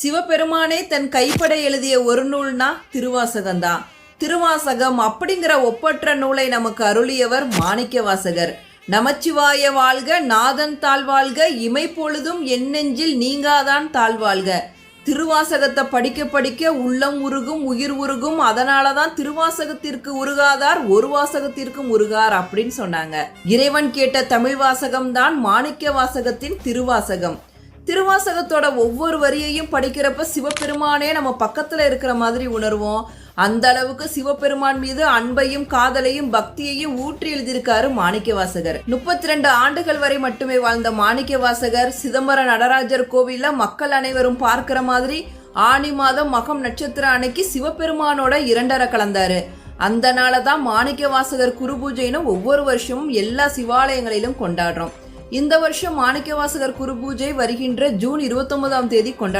சிவபெருமானே தன் கைப்பட எழுதிய ஒரு நூல்னா திருவாசகம்தான். திருவாசகம் அப்படிங்கிற ஒப்பற்ற நூலை நமக்கு அருளியவர் மாணிக்க வாசகர். நமச்சிவாய வாழ்க நாதன் தாழ்வாழ்க இமை பொழுதும் என்னெஞ்சில் நீங்காதான் தாழ்வாழ்க திருவாசகத்தை படிக்க படிக்க உள்ளம் உருகும் உயிர் உருகும் அதனால தான் திருவாசகத்திற்கு உருகாதார் ஒரு வாசகத்திற்கும் உருகார் அப்படின்னு சொன்னாங்க. இறைவன் கேட்ட தமிழ் வாசகம் தான் மாணிக்க வாசகத்தின் திருவாசகம். திருவாசகத்தோட ஒவ்வொரு வரியையும் படிக்கிறப்ப சிவபெருமானே நம்ம பக்கத்துல இருக்கிற மாதிரி உணர்வோம். அந்த அளவுக்கு சிவபெருமான் மீது அன்பையும் காதலையும் பக்தியையும் ஊற்றி எழுதியிருக்காரு மாணிக்க வாசகர் முப்பத்தி ரெண்டு ஆண்டுகள் வரை மட்டுமே வாழ்ந்த மாணிக்க வாசகர் சிதம்பரம் நடராஜர் கோவில்ல மக்கள் அனைவரும் பார்க்கிற மாதிரி ஆனி மாதம் மகம் நட்சத்திர அன்னைக்கு சிவபெருமானோட இரண்டரை கலந்தாரு. அந்த நாளை தான் மாணிக்க வாசகர் குரு பூஜைன்னு ஒவ்வொரு வருஷமும் எல்லா சிவாலயங்களிலும் கொண்டாடுறோம். இந்த வருஷம் மாணிக்க வாசகர் குரு பூஜை வருகின்ற ஜூன் இருபத்தொன்பதாம் தேதி கொண்டாட